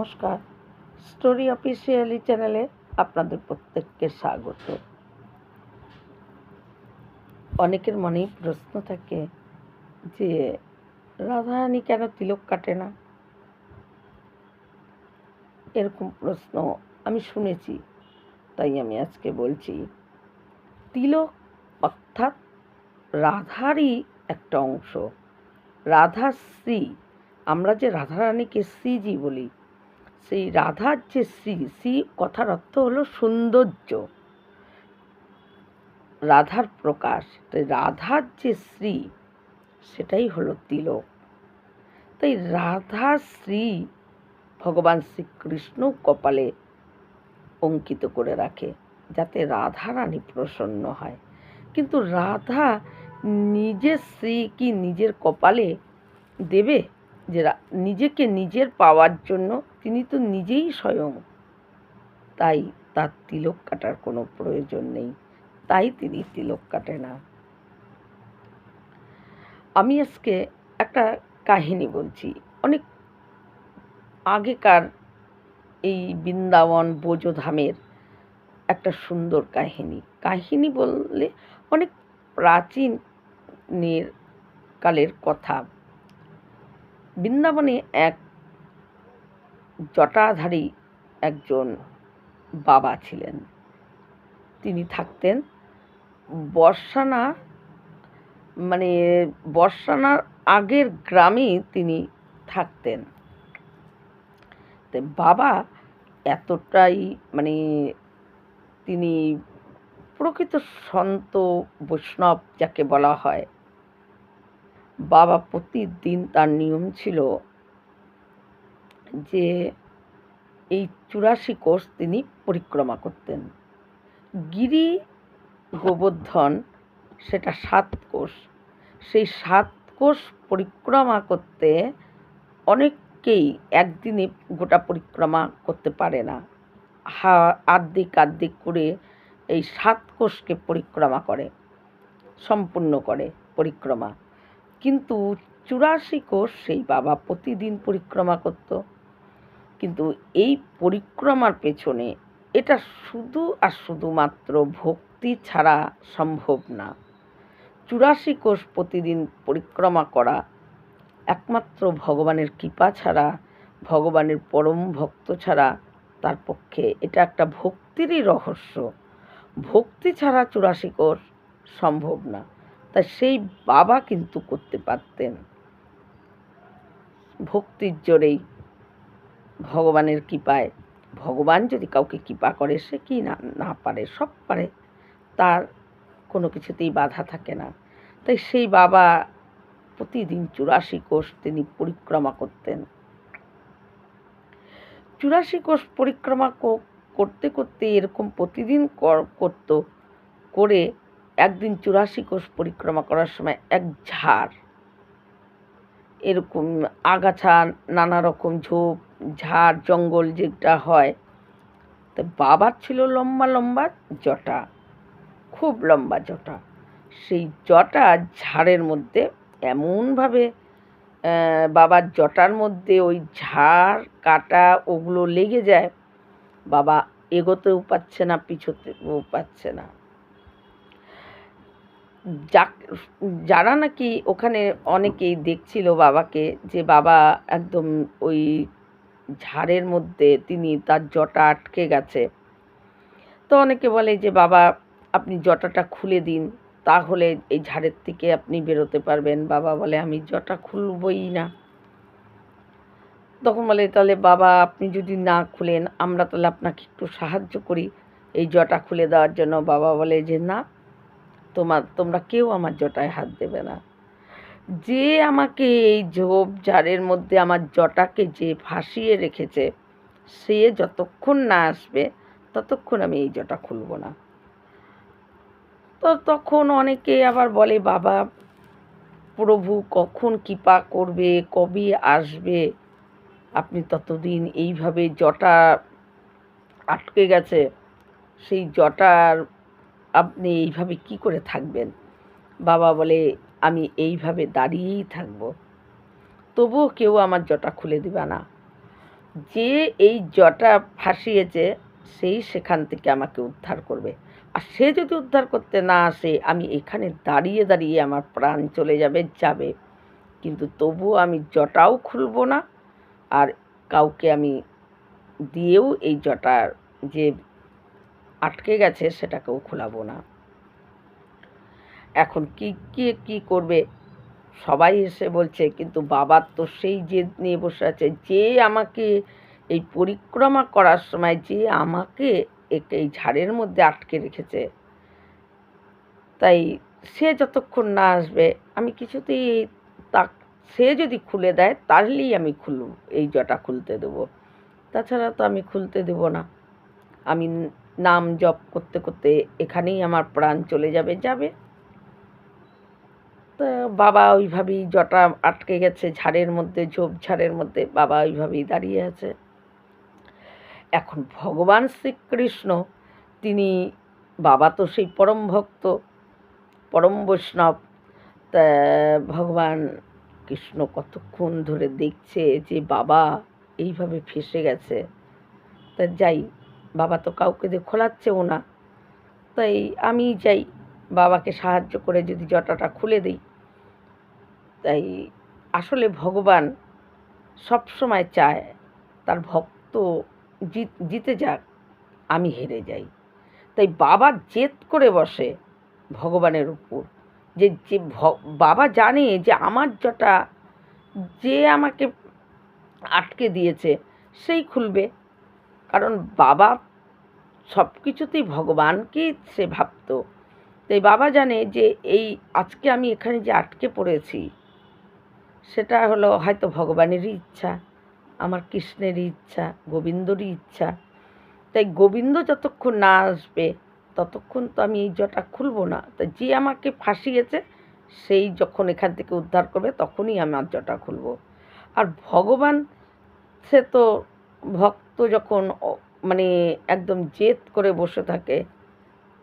নমস্কার। Story officially চ্যানেলে আপনাদের প্রত্যেককে স্বাগত। অনেকের মনেই প্রশ্ন থাকে যে, রাধারানী কেন তিলক কাটে না? এরকম প্রশ্ন আমি শুনেছি, তাই আমি আজকে বলছি। তিলক অর্থাৎ রাধারই একটা অংশ। রাধা শ্রী আমরা যে রাধারানীকে শ্রীজি বলি সেই রাধার যে শ্রী শ্রী কথার অর্থ হলো সৌন্দর্য। রাধার প্রকাশ তাই রাধার যে শ্রী, সেটাই হলো তিলক। তাই রাধা শ্রী ভগবান শ্রীকৃষ্ণ কপালে অঙ্কিত করে রাখে, যাতে রাধা রানী প্রসন্ন হয়। কিন্তু রাধা নিজের শ্রী কি নিজের কপালে দেবে? যে নিজেকে নিজের পাওয়ার জন্য তিনি তো নিজেই স্বয়ং। তাই তার তিলক কাটার কোনো প্রয়োজন নেই। তাই তিনি তিলক কাটে না। আমি আজকে একটা কাহিনী বলছি। অনেক আগেকার এই বৃন্দাবন বোজধামের একটা সুন্দর কাহিনী। কাহিনী বললে অনেক প্রাচীনের কালের কথা। বৃন্দাবনে এক জটাধারী একজন বাবা ছিলেন। তিনি থাকতেন বর্ষানা মানে বর্ষানার আগের গ্রামেই তিনি থাকতেন। বাবা এতটাই মানে তিনি প্রকৃত সন্ত বৈষ্ণব যাকে বলা হয়। বাবা প্রতিদিন তার নিয়ম ছিল যে এই চুরাশি কোষ তিনি পরিক্রমা করতেন। গিরি গোবর্ধন সেটা সাত কোষ। সেই সাত কোষ পরিক্রমা করতে অনেককেই একদিনে গোটা পরিক্রমা করতে পারে না। হা, আর্ধেক আর্ধেক করে এই সাত কোষকে পরিক্রমা করে, সম্পূর্ণ করে পরিক্রমা। কিন্তু চুরাশি কোষ সেই বাবা প্রতিদিন পরিক্রমা করত। কিন্তু এই পরিক্রমার পেছনে এটা শুধু আর শুধুমাত্র ভক্তি ছাড়া সম্ভব না। চুরাশি কোষ প্রতিদিন পরিক্রমা করা, একমাত্র ভগবানের কৃপা ছাড়া, ভগবানের পরম ভক্ত ছাড়া তার পক্ষে এটা একটা ভক্তিরই রহস্য। ভক্তি ছাড়া চুরাশি কোষ সম্ভব না তা সেই বাবা কিন্তু করতে পারতেন। ভক্তির জোরেই ভগবানের কৃপায়। ভগবান যদি কাউকে কৃপা করে, সে কি না না পারে, সব পারে। তার কোনো কিছুতেই বাধা থাকে না। তাই সেই বাবা প্রতিদিন চুরাশি কোষ তিনি পরিক্রমা করতেন। চুরাশি কোষ পরিক্রমা করতে করতে এরকম প্রতিদিন কর- করতো, করে একদিন চুরাশি কোষ পরিক্রমা করার সময় এক ঝাড়। এরকম আগাছা, নানা রকম ঝোপ ঝাড় জঙ্গল যেটা হয়, তো বাবার ছিল লম্বা লম্বা জটা, খুব লম্বা জটা। সেই জটা ঝাড়ের মধ্যে এমনভাবে বাবার জটার মধ্যে ওই ঝাড়, কাটা ওগুলো লেগে যায়, বাবা এগোতেও পাচ্ছে না, পিছোতেও পাচ্ছে না। যারা নাকি ওখানে অনেকেই দেখছিল বাবাকে যে বাবা একদম ওই ঝাড়ের মধ্যে তিনি তার জটা আটকে গেছে। তো অনেকে বলে যে, বাবা, আপনি জটাটা খুলে দিন, তাহলে এই ঝাড়ের থেকে আপনি বেরোতে পারবেন। বাবা বলে, আমি জটা খুলবই না। তখন বলে, তাহলে বাবা, আপনি যদি না খুলেন, আমরা তাহলে আপনাকে একটু সাহায্য করি এই জটা খুলে দেওয়ার জন্য। বাবা বলে যে, না তোমার তোমরা কেউ আমার জটায় হাত দেবে না। যে আমাকে এই ঝোপ ঝাড়ের মধ্যে আমার জটাকে যে ফাঁসিয়ে রেখেছে, সে যতক্ষণ না আসবে, ততক্ষণ আমি এই জটা খুলব না। তো তখন অনেকে আবার বলে, বাবা, প্রভু কখন কৃপা করবে, কবে আসবে? আপনি ততদিন এইভাবে জটা আটকে গেছে, সেই জটার আপনি এইভাবে কি করে থাকবেন? বাবা বলে আমি এইভাবে দাঁড়িয়েই থাকব। তবুও কেউ আমার জটা খুলে দিবে না। যে এই জটা ফাঁসিয়েছে, সেই সেখান থেকে আমাকে উদ্ধার করবে। আর সে যদি উদ্ধার করতে না আসে, আমি এখানে দাঁড়িয়ে দাঁড়িয়ে আমার প্রাণ চলে যাবে যাবে। কিন্তু তবুও আমি জটাও খুলব না, আর কাউকে আমি দিয়েও এই জটার যে আটকে গেছে, সেটাকেও খোলাবো না। এখন কি কি কি করবে? সবাই এসে বলছে, কিন্তু বাবার তো সেই জেদ নিয়ে বসে আছে। যে আমাকে এই পরিক্রমা করার সময়, যে আমাকে এই ঝাড়ের মধ্যে আটকে রেখেছে, তাই সে যতক্ষণ না আসবে, আমি কিছুতেই তা সে যদি খুলে দেয়, তাহলেই আমি খুলব এই জটা খুলতে দেবো। তাছাড়া তো আমি খুলতে দেবো না। আমি নাম জপ করতে করতে এখানেই আমার প্রাণ চলে যাবে যাবে। বাবা ওইভাবেই জটা আটকে গেছে ঝাড়ের মধ্যে ঝোপঝাড়ের মধ্যে, বাবা ওইভাবেই দাঁড়িয়ে আছে। এখন ভগবান শ্রীকৃষ্ণ, তিনি, বাবা তো সেই পরম ভক্ত, পরম বৈষ্ণব, তা ভগবান কৃষ্ণ কতক্ষণ ধরে দেখছে যে বাবা এইভাবে ফেসে গেছে। তা যাই, বাবা তো কাউকে দিয়ে খোলাচ্ছেও না। তাই আমি যাই, বাবাকে সাহায্য করে যদি জটাটা খুলে দিই। তাই আসলে ভগবান সব সময় চায় তার ভক্ত জিত, জিতে যাক, আমি হেরে যাই। তাই বাবা জেদ করে বসে ভগবানের উপর। যে যে বাবা জানে যে আমার জটা যে আমাকে আটকে দিয়েছে, সেই খুলবে। কারণ বাবা সব কিছুতেই ভগবানকেই সে ভাবতো। তাই বাবা জানে যে, এই আজকে আমি এখানে যে আটকে পড়েছি সেটা হলো হয়তো ভগবানেরই ইচ্ছা, আমার কৃষ্ণেরই ইচ্ছা, গোবিন্দরই ইচ্ছা। তাই গোবিন্দ যতক্ষণ না আসবে, ততক্ষণ তো আমি এই জটা খুলবো না। তা যে আমাকে ফাঁসিয়েছে, সেই যখন এখান থেকে উদ্ধার করবে, তখনই আমার জটা খুলব। আর ভগবান সে তো ভক্ত যখন মানে একদম জেদ করে বসে থাকে,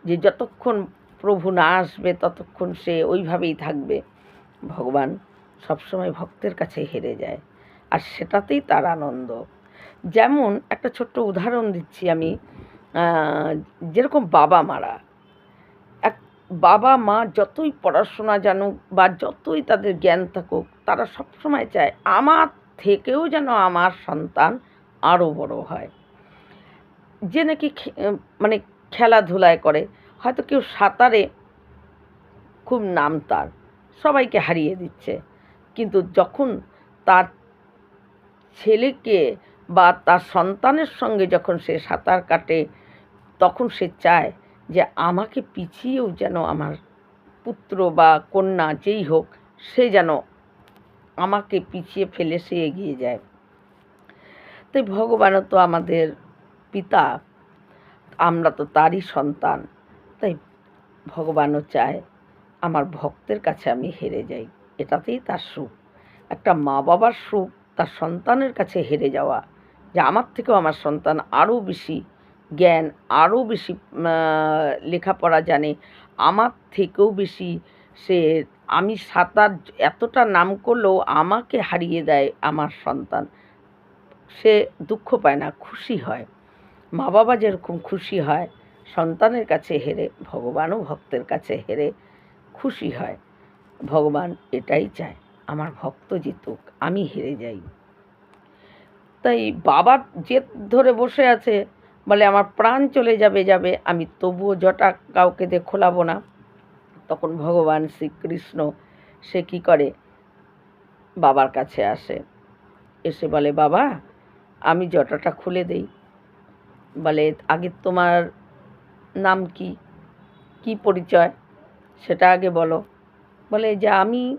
যে যতক্ষণ প্রভু না আসবে, ততক্ষণ সে ওইভাবেই থাকবে। ভগবান সবসময় ভক্তের কাছে হেরে যায়। আর সেটাতেই তার আনন্দ। যেমন একটা ছোট্ট উদাহরণ দিচ্ছি আমি যেরকম বাবা মারা। এক বাবা মা যতই পড়াশোনা জানুক বা যতই তাদের জ্ঞান থাকুক, তারা সবসময় চায় আমার থেকেও যেন আমার সন্তান আরও বড় হয়। যে নাকি মানে খেলাধুলায় করে, হয়তো কেউ সাঁতারে খুব নাম তার, সবাইকে হারিয়ে দিচ্ছে। কিন্তু যখন তার ছেলেকে বা তার সন্তানের সঙ্গে যখন সে সাঁতার কাটে, তখন সে চায় যে আমাকে পিছিয়েও যেন আমার পুত্র বা কন্যা যেই হোক, সে যেন আমাকে পিছিয়ে ফেলে সে এগিয়ে যায়। তাই ভগবানও তো আমাদের পিতা, আমরা তো তারই সন্তান, তাই ভগবানও চায় আমার ভক্তের কাছে আমি হেরে যাই। এটাতেই তার সুখ। একটা মা বাবার সুখ তার সন্তানের কাছে হেরে যাওয়া, যে আমার থেকেও আমার সন্তান আরও বেশি জ্ঞান, আরও বেশি লেখাপড়া জানে, আমার থেকেও বেশি সে, আমি সাঁতার এতটা নাম করলেও আমাকে হারিয়ে দেয় আমার সন্তান। সে দুঃখ পায় না, খুশি হয়। মা বাবা যেরকম খুশি হয়, সন্তানের কাছে হেরে, ভগবানও ভক্তের কাছে হেরে খুশি হয়। ভগবান এটাই চায়, আমার ভক্ত জিতুক, আমি হেরে যাই। তাই বাবার জেদ ধরে বসে আছে, বলে আমার প্রাণ চলে যাবে যাবে, আমি তবুও জটা কাউকে দিয়ে খোলাবো না। তখন ভগবান শ্রীকৃষ্ণ, সে কী করে? বাবার কাছে আসে, এসে বলে, বাবা, আমি জটাটা খুলে দেই। বলে, আগে তোমার নাম কি? কি পরিচয়? সেটা আগে বলো। বলে যে, আমি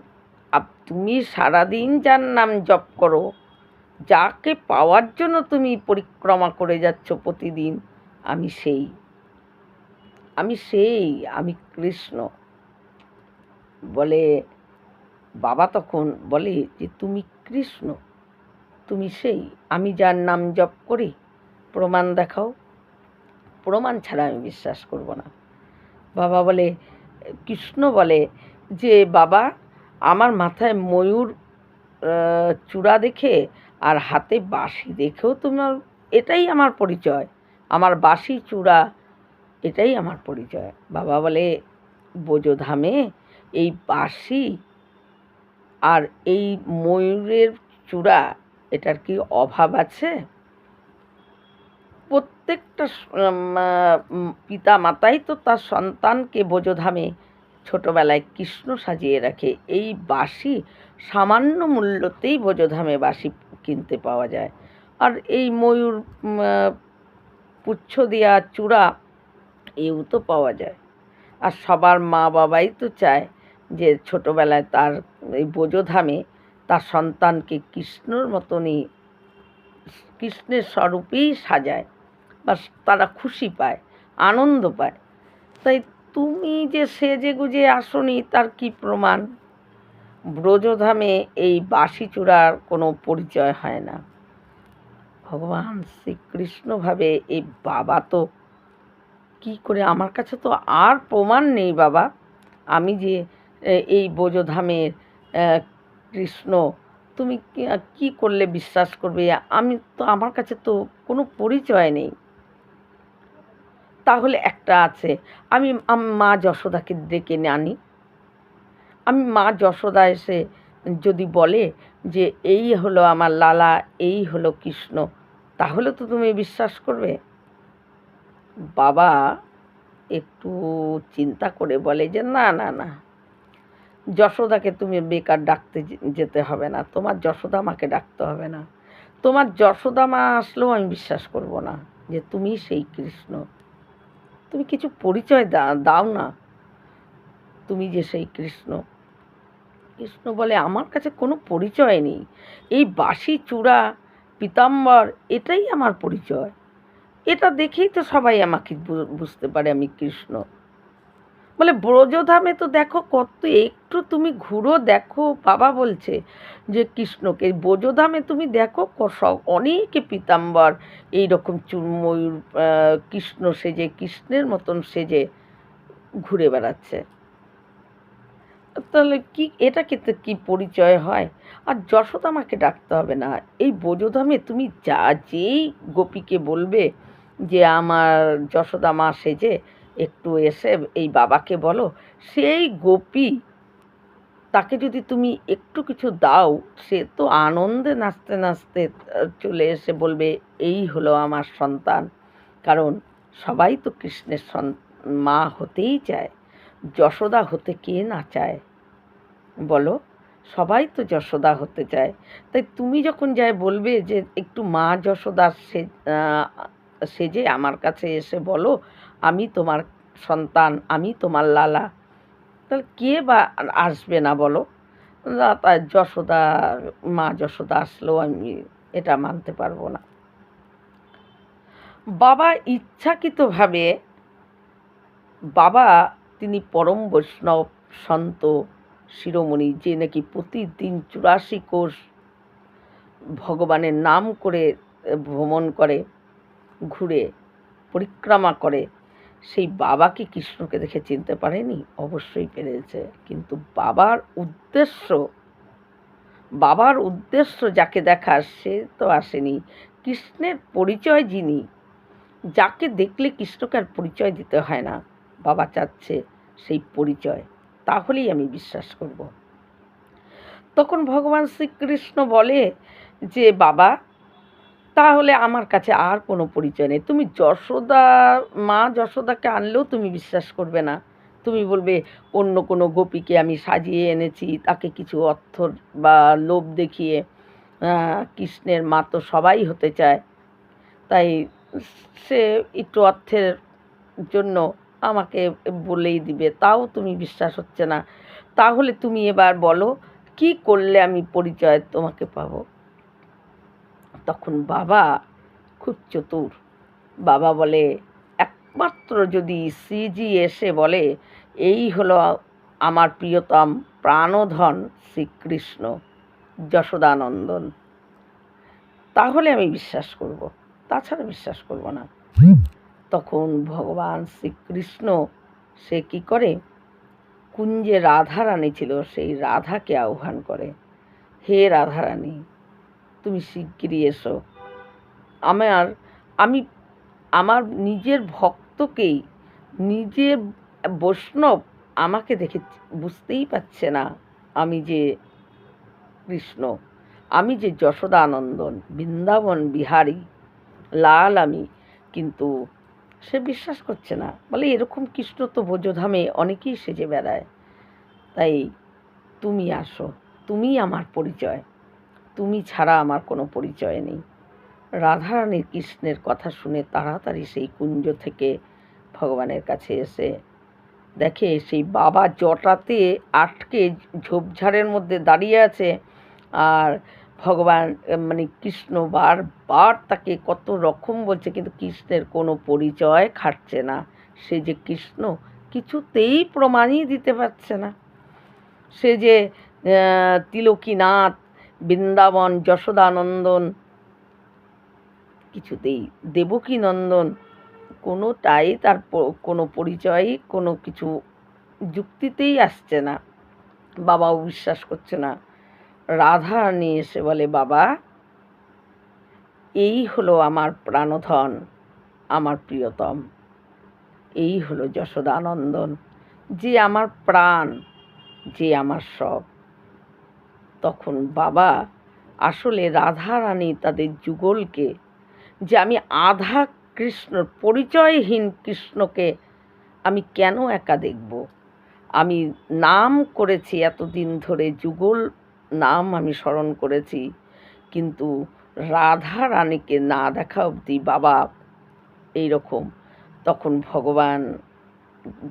তুমি সারাদিন যার নাম জপ করো, যাকে পাওয়ার জন্য তুমি পরিক্রমা করে যাচ্ছ প্রতিদিন, আমি সেই। আমি সেই, আমি কৃষ্ণ। বলে বাবা তখন বলে যে, তুমি কৃষ্ণ, তুমি সেই, আমি যার নাম জপ করি, প্রমাণ দেখাও। প্রমাণ ছাড়া আমি বিশ্বাস করব না। বাবা বলে, কৃষ্ণ বলে যে বাবা আমার মাথায় ময়ূর চূড়া দেখে আর হাতে বাঁশি দেখেও তোমার, এটাই আমার পরিচয়। আমার বাঁশি, চূড়া, এটাই আমার পরিচয়। বাবা বলে বোঝোধামে এই বাঁশি আর এই ময়ূরের চূড়া, এটার কি অভাব আছে? প্রত্যেকটা পিতা মাতাই তো তার সন্তানকে বোঝোধামে ছোটবেলায় কৃষ্ণ সাজিয়ে রাখে। এই বাঁশি সামান্য মূল্যতেই বোঝোধামে বাঁশি কিনতে পাওয়া যায়। আর এই ময়ূর পুচ্ছ দেওয়া চূড়া এও তো পাওয়া যায়। আর সবার মা বাবাই তো চায় যে ছোটোবেলায় তার এই বোঝোধামে তার সন্তানকে কৃষ্ণর মতনই, কৃষ্ণের স্বরূপেই সাজায়। বা তারা খুশি পায়, আনন্দ পায়। তাই তুমি যে সেজে গুজে আসনি, তার কি প্রমাণ? ব্রজধামে এই বাসি চূড়ার কোনো পরিচয় হয় না। ভগবান শ্রীকৃষ্ণভাবে এই বাবা তো কি করে? আমার কাছে তো আর প্রমাণ নেই বাবা। আমি যে এই বোঝোধামের কৃষ্ণ, তুমি কি করলে বিশ্বাস করবে? আমি তো, আমার কাছে তো কোনো পরিচয় নেই। তাহলে একটা আছে। আমি মা যশোদাকে ডেকে আনি। আমি, মা যশোদা এসে যদি বলে যে, এই হলো আমার লালা, এই হলো কৃষ্ণ তাহলে তো তুমি বিশ্বাস করবে। বাবা একটু চিন্তা করে বলে যে, না না না। যশোদাকে তুমি বেকার ডাকতে যেতে হবে না। তোমার যশোদা মাকে ডাকতে হবে না। তোমার যশোদা মা আসলেও আমি বিশ্বাস করব না যে, তুমি সেই কৃষ্ণ। তুমি কিছু পরিচয় দাও না। তুমি যে সেই কৃষ্ণ। কৃষ্ণ বলে আমার কাছে কোনো পরিচয় নেই। এই বাসি চূড়া, পিতাম্বর, এটাই আমার পরিচয়। এটা দেখেই তো সবাই আমাকে বুঝতে পারে আমি কৃষ্ণ। বলে, ব্রজধামে তো দেখো কত একটু তুমি ঘুরো, দেখো, বাবা বলছে যে, কৃষ্ণকে, ব্রজধামে তুমি দেখো অনেকে পিতাম্বর, এইরকম চুরময়ূর কৃষ্ণ সেজে, কৃষ্ণের মতন সেজে ঘুরে বেড়াচ্ছে। তাহলে কি, এটা কিন্তু কি পরিচয় হয়? আর যশোদামাকে ডাকতে হবে না। এই বোঝোধামে তুমি যা যেই গোপীকে বলবে যে, আমার যশোদা মা সেজে একটু এসে এই বাবাকে বলো, সেই গোপী তাকে যদি তুমি একটু কিছু দাও, সে তো আনন্দে নাচতে নাচতে চলে এসে বলবে, এই হলো আমার সন্তান। কারণ সবাই তো কৃষ্ণের মা হতেই চায়, যশোদা হতে কে না চায়? বলো, সবাই তো যশোদা হতে চায়। তাই তুমি যখন যাই বলবে যে, একটু মা যশোদা সে সেজে আমার কাছে এসে বলো আমি তোমার সন্তান, আমি তোমার লালা। তাহলে কে বা আসবে না বলো? তার যশোদা, মা যশোদা আসলেও আমি এটা মানতে পারব না। বাবা ইচ্ছাকৃতভাবে, বাবা তিনি পরম বৈষ্ণব সন্ত শিরোমণি, যে নাকি প্রতিদিন চুরাশি কোষ ভগবানের নাম করে ভ্রমণ করে, ঘুরে, পরিক্রমা করে সেই বাবাকে কৃষ্ণকে দেখে চিনতে পারেনি? অবশ্যই পেরেছে। কিন্তু বাবার উদ্দেশ্য বাবার উদ্দেশ্য যাকে দেখার সে তো আসেনি। কৃষ্ণের পরিচয় যিনি, যাকে দেখলে কৃষ্ণকে আর পরিচয় দিতে হয় না। বাবা চাচ্ছে সেই পরিচয়। তাহলেই আমি বিশ্বাস করব। তখন ভগবান শ্রীকৃষ্ণ বলে যে, বাবা তাহলে আমার কাছে আর কোনো পরিচয় নেই। তুমি যশোদা, মা যশোদাকে আনলেও তুমি বিশ্বাস করবে না। তুমি বলবে, অন্য কোনো গোপীকে আমি সাজিয়ে এনেছি, তাকে কিছু অর্থ বা লোভ দেখিয়ে কৃষ্ণের মা তো সবাই হতে চায়। তাই সে একটু অর্থের জন্য আমাকে বলেই দিবে, তাও তুমি বিশ্বাস হচ্ছে না। তাহলে তুমি এবার বলো, কি করলে আমি পরিচয় তোমাকে পাবো? তখন বাবা খুব চতুর। বাবা বলে, একমাত্র যদি শ্রীজি এসে বলে, এই হলো আমার প্রিয়তম প্রাণধন শ্রীকৃষ্ণ যশোদানন্দন। তাহলে আমি বিশ্বাস করব, তাছাড়া বিশ্বাস করব না। তখন ভগবান শ্রীকৃষ্ণ, সে কি করে? কুঞ্জে রাধারানী ছিল, সেই রাধাকে আহ্বান করে, হে রাধারানী তুমি শিগগিরই এসো। আমার আমি, আমার নিজের ভক্তকেই নিজের বৈষ্ণব আমাকে দেখে বুঝতেই পারছে না আমি যে কৃষ্ণ। আমি যে যশোদা আনন্দন বৃন্দাবন বিহারী, লাল আমি, কিন্তু সে বিশ্বাস করছে না। বলে, এরকম কৃষ্ণ তো বোঝধামে অনেকেই সেজে বেড়ায়। তাই তুমি আসো তুমি আমার পরিচয়। তুমি ছাড়া আমার কোনো পরিচয় নেই। রাধারানীর কৃষ্ণের কথা শুনে তাড়াতাড়ি সেই কুঞ্জ থেকে ভগবানের কাছে এসে দেখে সেই বাবা জটাতে আটকে ঝোপঝাড়ের মধ্যে দাঁড়িয়ে আছে আর ভগবান মানে কৃষ্ণ বারবার তাকে কত রকম বলছে কিন্তু কৃষ্ণের কোনো পরিচয় খাটছে না। সে যে কৃষ্ণ কিছুতেই প্রমাণই দিতে পারছে না। সে যে তিলকীনাথ বৃন্দাবন, যশোদানন্দন, কিছুতেই দেবকী নন্দন কোনোটাই তার কোনো পরিচয়ই কোনো কিছু যুক্তিতেই আসছে না। বাবাও বিশ্বাস করছে না। রাধা নিয়ে এসে বলে, বাবা, এই হলো আমার প্রাণধন, আমার প্রিয়তম। এই হলো যশোদানন্দন। যে আমার প্রাণ, যে আমার সব তখন বাবা আসলে রানী তাদের যুগলকে যে আমি আধা কৃষ্ণ, পরিচয়হীন কৃষ্ণকে আমি কেন একা দেখব? আমি নাম করেছি এতদিন ধরে, যুগল নাম আমি স্মরণ করেছি, কিন্তু রাধা রানীকে না দেখা অবধি বাবা এই রকম তখন ভগবান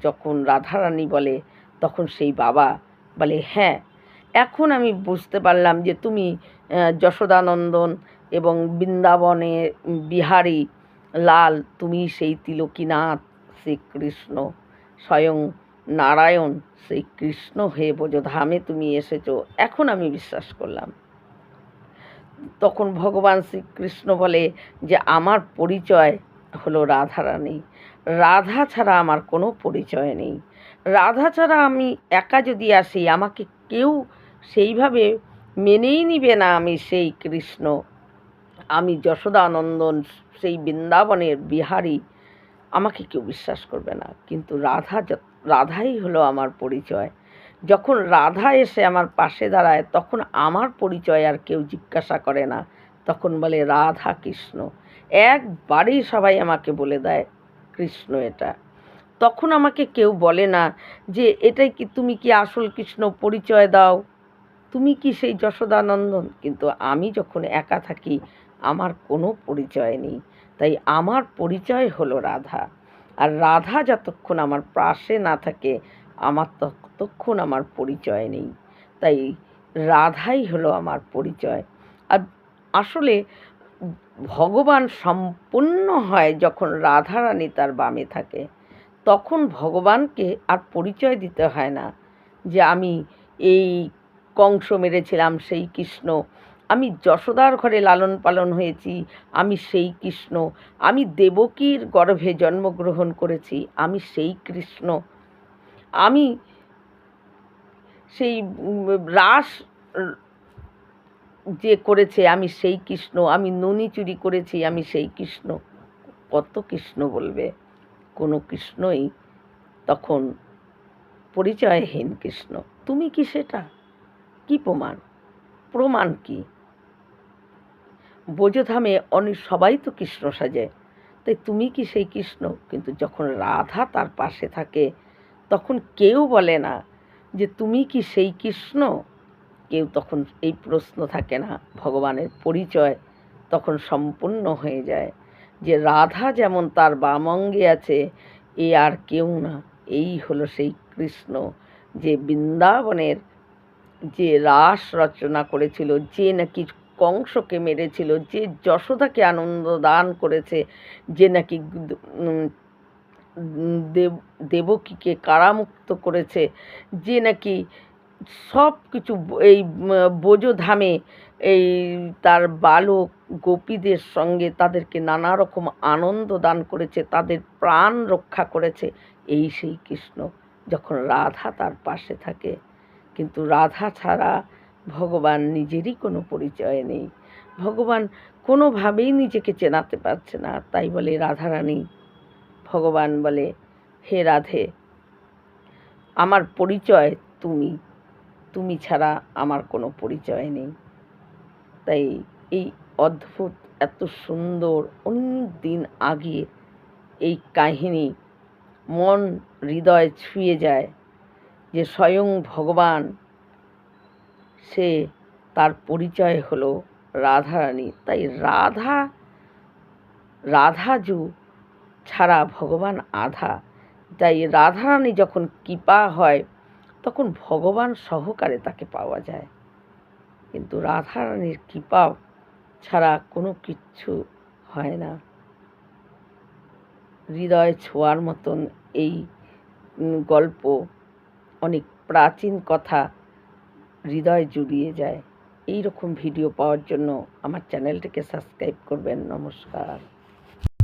যখন রাধারানী বলে, তখন সেই বাবা বলে হ্যাঁ এখন আমি বুঝতে পারলাম যে তুমি যশোদানন্দন এবং বৃন্দাবনে বিহারী লাল, তুমি সেই তিলকীনাথ, শ্রীকৃষ্ণ, স্বয়ং নারায়ণ সেই কৃষ্ণ হয়ে বোঝধামে তুমি এসেছ। এখন আমি বিশ্বাস করলাম। তখন ভগবান শ্রীকৃষ্ণ বলে যে, আমার পরিচয় হলো রাধারানী। রাধা ছাড়া আমার কোনো পরিচয় নেই। রাধা ছাড়া আমি একা যদি আসি, আমাকে কেউ সেইভাবে মেনেই নিবে না আমি সেই কৃষ্ণ। আমি যশোদানন্দন, সেই বৃন্দাবনের বিহারী, আমাকে কেউ বিশ্বাস করবে না। কিন্তু রাধা রাধাই হলো আমার পরিচয়। যখন রাধা এসে আমার পাশে দাঁড়ায়, তখন আমার পরিচয় আর কেউ জিজ্ঞাসা করে না। তখন বলে, রাধা কৃষ্ণ। একবারেই সবাই আমাকে বলে দেয়, কৃষ্ণ এটা। তখন আমাকে কেউ বলে না যে, এটাই কি, তুমি কি আসল কৃষ্ণ পরিচয় দাও? তুমি কি সেই যশোদানন্দন? কিন্তু আমি যখন একা থাকি, আমার কোনো পরিচয় নেই। তাই আমার পরিচয় হলো রাধা। আর রাধা যতক্ষণ আমার পাশে না থাকে, আমার ততক্ষণ আমার পরিচয় নেই। তাই রাধাই হলো আমার পরিচয়। আর আসলে ভগবান সম্পূর্ণ হয় যখন রাধারানী তার বামে থাকে। তখন ভগবানকে আর পরিচয় দিতে হয় না যে আমি এই কংস মেরেছিলাম সেই কৃষ্ণ। আমি যশোদার ঘরে লালন পালন হয়েছি, আমি সেই কৃষ্ণ। আমি দেবকীর গর্ভে জন্মগ্রহণ করেছি, আমি সেই কৃষ্ণ। আমি সেই রাস যে করেছে, আমি সেই কৃষ্ণ। আমি ননি চুরি করেছি, আমি সেই কৃষ্ণ। কত কৃষ্ণ বলবে? কোনো কৃষ্ণই তখন পরিচয়হীন কৃষ্ণ। তুমি কি সেটা? কি প্রমাণ? প্রমাণ কি? বোঝধামে অনেক সবাই তো কৃষ্ণ সাজে। তাই তুমি কি সেই কৃষ্ণ? কিন্তু যখন রাধা তার পাশে থাকে, তখন কেউ বলে না যে তুমি কি সেই কৃষ্ণ? কেউ তখন এই প্রশ্ন থাকে না। ভগবানের পরিচয় তখন সম্পূর্ণ হয়ে যায় যে রাধা যেমন তার বামঙ্গে আছে, এ আর কেউ না। এই হলো সেই কৃষ্ণ যে বৃন্দাবনের যে রাস রচনা করেছিল, যে নাকি কংসকে মেরেছিল, যে যশোদাকে আনন্দ দান করেছে, যে নাকি দেব, দেবকীকে কারামুক্ত করেছে, যে নাকি সব কিছু এই বোঝধামে এই তার বালক গোপীদের সঙ্গে তাদেরকে নানা রকম আনন্দ দান করেছে, তাদের প্রাণ রক্ষা করেছে, এই সেই কৃষ্ণ যখন রাধা তার পাশে থাকে। কিন্তু রাধা ছাড়া ভগবান নিজেরই কোনো পরিচয় নেই। ভগবান কোনোভাবেই নিজেকে চেনাতে পারছে না। তাই বলে রাধারানী, ভগবান বলে, হে রাধে, আমার পরিচয় তুমি। তুমি ছাড়া আমার কোনো পরিচয় নেই। তাই এই অদ্ভুত, এত সুন্দর, অনেক দিন আগে এই কাহিনী মন হৃদয় ছুঁয়ে যায়। যে স্বয়ং ভগবান, সে তার পরিচয় হলো রাধারানী। তাই রাধা, রাধাজু ছাড়া ভগবান আধা। তাই রাধারানী যখন কৃপা হয়, তখন ভগবান সহকারে তাকে পাওয়া যায়। কিন্তু রাধারানীর কৃপা ছাড়া কোনো কিচ্ছু হয় না। হৃদয় ছোঁয়ার মতন এই গল্প অনেক প্রাচীন কথা হৃদয় জুড়িয়ে যায়। এই রকম ভিডিও পাওয়ার জন্য আমার চ্যানেলটিকে সাবস্ক্রাইব করবেন। নমস্কার।